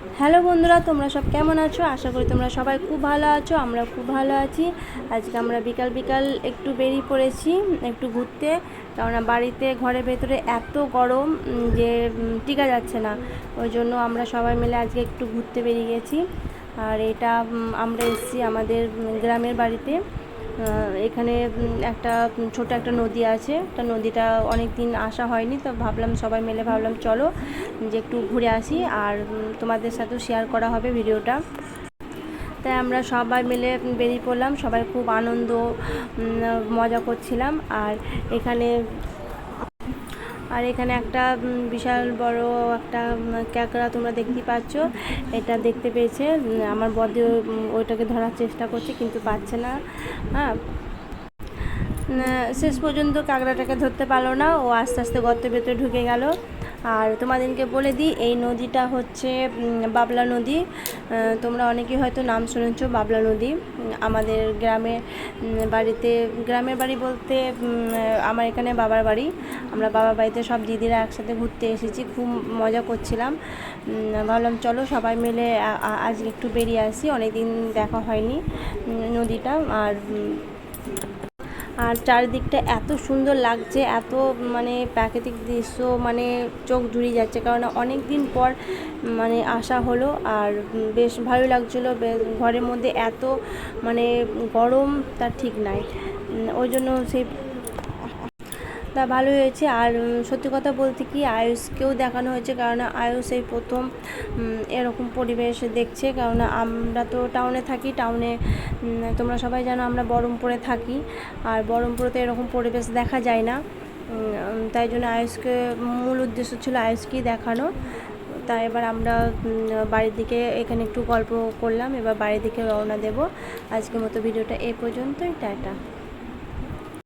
Hello বন্ধুরা, তোমরা সব কেমন আছো? আশা করি তোমরা সবাই খুব ভালো আছো আমরা খুব ভালো আছি। আজকে আমরা বিকাল বিকাল একটু বেরিয়ে পড়েছি, একটু ঘুরতে। কেননা বাড়িতে, ঘরের ভেতরে এত গরম যে টিকা যাচ্ছে না। ওই জন্য আমরা সবাই মিলে আজকে একটু ঘুরতে বেরিয়ে গেছি। আর এটা আমরা এসেছি আমাদের গ্রামের বাড়িতে। এখানে একটা ছোট একটা নদী আছে। তা নদীটা অনেক দিন আসা হয়নি, তো ভাবলাম সবাই মিলে ভাবলাম চলো। যে একটু ঘুরে আসি আর তোমাদের সাথেও শেয়ার করা হবে ভিডিওটা। তাই আমরা সবাই মিলে বেরিয়ে পড়লাম, সবাই খুব আনন্দ মজা করছিলাম। আর এখানে আর এখানে একটা বিশাল বড় একটা ক্যাকড়া তোমরা দেখতে পাচ্ছ। এটা দেখতে পেয়েছে আমার বদি ওইটাকে ধরার চেষ্টা করছে, কিন্তু পাচ্ছে না। হ্যাঁ। শেষ পর্যন্ত কাঁকড়াটাকে ধরতে পারল না, ও আস্তে আস্তে গর্তের ভেতরে ঢুকে গেল। আর তোমাদেরকে বলে দিই, এই নদীটা হচ্ছে বাবলা নদী। তোমরা অনেকেই হয়তো নাম শুনেছ বাবলা নদী। আমাদের গ্রামে বাড়িতে, গ্রামের বাড়ি বলতে আমার এখানে বাবার বাড়ি। আমরা বাবার বাড়িতে সব দিদিরা একসাথে ঘুরতে এসেছি, খুব মজা করছিলাম। ভাবলাম চলো সবাই মিলে, আ- আ- একটু বেরিয়ে আসি, অনেকদিন দেখা হয়নি নদীটা। আর আর চারিদিকটা এত সুন্দর লাগছে, এত মানে প্রাকৃতিক দৃশ্য মানে চোখ জুড়িয়ে যাচ্ছে। কারণ অনেক দিন পর মানে আসা হলো আর বেশ ভালো লাগছিল। ঘরের মধ্যে এত মানে গরম তার ঠিক নাই। ওই জন্য সেই তা ভালো হয়েছে। আর সত্যি কথা বলতে কি, আয়ুষকেও দেখানো হয়েছে কারণ আয়ুষ এই প্রথম এরকম পরিবেশ দেখছে। কারণ আমরা তো টাউনে থাকি, টাউনে তোমরা সবাই জানো আমরা বহরমপুরে থাকি। আর বহরমপুরে তো এরকম পরিবেশ দেখা যায় না। তাই জন্য আয়ুষকে মূল উদ্দেশ্য ছিল আয়ুষকেই দেখানো। তাই এবার আমরা বাড়ির দিকে এখানে একটু গল্প করলাম। এবার বাড়ির দিকে রওনা দেব। আজকের মতো ভিডিওটা এ পর্যন্তই। টাটা।